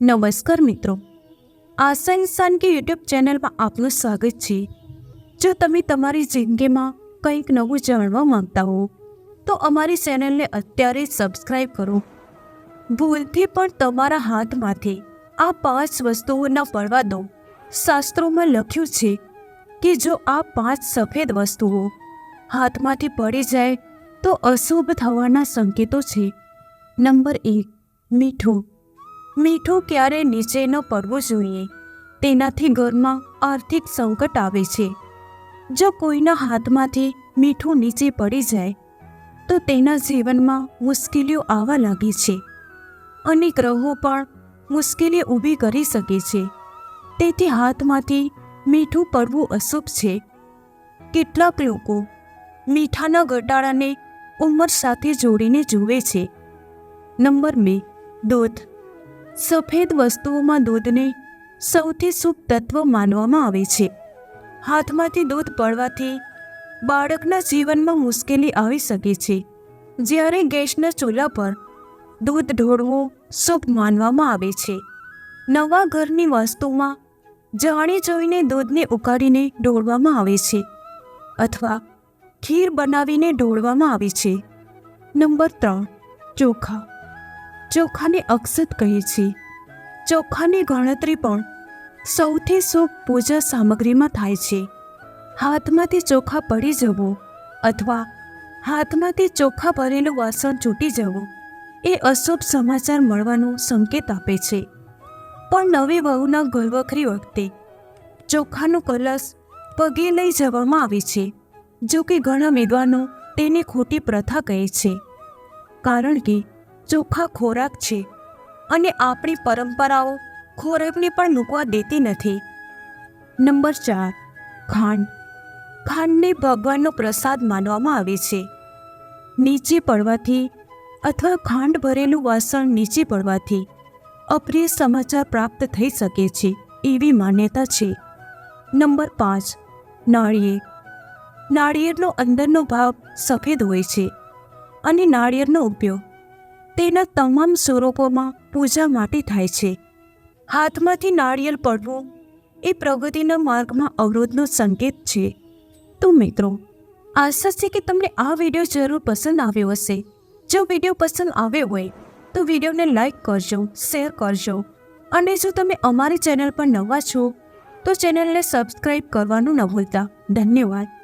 નમસ્કાર મિત્રો. આશા ઇન્સાન કે યુટ્યુબ ચેનલમાં આપનું સ્વાગત છે. જો તમે તમારી જિંદગીમાં કંઈક નવું જાણવા માંગતા હો, તો અમારી ચેનલને અત્યારે સબસ્ક્રાઈબ કરો. ભૂલથી પણ તમારા હાથમાંથી આ પાંચ વસ્તુઓ ન પડવા દો. શાસ્ત્રોમાં લખ્યું છે કે જો આ પાંચ સફેદ વસ્તુઓ હાથમાંથી પડી જાય, તો અશુભ થવાના સંકેતો છે. નંબર એક, મીઠું. મીઠું ક્યારે નીચે ન પડવું જોઈએ? તેનાથી ઘરમાં આર્થિક સંકટ આવે છે. જો કોઈના હાથમાંથી મીઠું નીચે પડી જાય, તો તેના જીવનમાં મુશ્કેલીઓ આવવા લાગે છે. અને ગ્રહો પણ મુશ્કેલી ઊભી કરી શકે છે. તેથી હાથમાંથી મીઠું પડવું અશુભ છે. કેટલાક લોકો મીઠાના ઘટાડાને ઉંમર સાથે જોડીને જુએ છે. નંબર બે, દૂધ. સફેદ વસ્તુઓમાં દૂધને સૌથી શુભ તત્વ માનવામાં આવે છે. હાથમાંથી દૂધ પડવાથી બાળકના જીવનમાં મુશ્કેલી આવી શકે છે. જ્યારે ગેસના ચૂલા પર દૂધ ઢોળવું શુભ માનવામાં આવે છે. નવા ઘરની વસ્તુમાં જાણી જોઈને દૂધને ઉકાળીને ઢોળવામાં આવે છે અથવા ખીર બનાવીને ઢોળવામાં આવે છે. નંબર ત્રણ, ચોખા. ચોખાને અક્ષત કહે છે. ચોખાની ગણતરી પણ સૌથી શુભ પૂજા સામગ્રીમાં થાય છે. હાથમાંથી ચોખા પડી જવું અથવા હાથમાંથી ચોખા ભરેલું વાસણ છૂટી જવું એ અશુભ સમાચાર મળવાનો સંકેત આપે છે. પણ નવી વહુના ગલવખરી વખતે ચોખાનો કલશ પગે લઈ જવામાં આવે છે જો કે ઘણા વિદ્વાનો તેને ખોટી પ્રથા કહે છે. કારણ કે ચોખા ખોરાક છે અને આપણી પરંપરાઓ ખોરાકને પણ મૂકવા દેતી નથી. નંબર ચાર, ખાંડ. ખાંડને ભગવાનનો પ્રસાદ માનવામાં આવે છે. નીચે પડવાથી અથવા ખાંડ ભરેલું વાસણ નીચે પડવાથી અપ્રિય સમાચાર પ્રાપ્ત થઈ શકે છે એવી માન્યતા છે. નંબર પાંચ, નાળિયેર. નાળિયેરનો અંદરનો ભાગ સફેદ હોય છે અને નાળિયેરનો ઉપયોગ તેના તમામ સ્વરૂપોમાં પૂજા માટે થાય છે. હાથમાંથી નાળિયેર પડવું એ પ્રગતિના માર્ગમાં અવરોધનો સંકેત છે. તો મિત્રો, આશા છે કે તમને આ વીડિયો જરૂર પસંદ આવ્યો હશે. જો વીડિયો પસંદ આવ્યો હોય, તો વિડીયોને લાઈક કરજો, શેર કરજો. અને જો તમે અમારી ચેનલ પર નવા છો, તો ચેનલને સબસ્ક્રાઈબ કરવાનું ન ભૂલતા. ધન્યવાદ.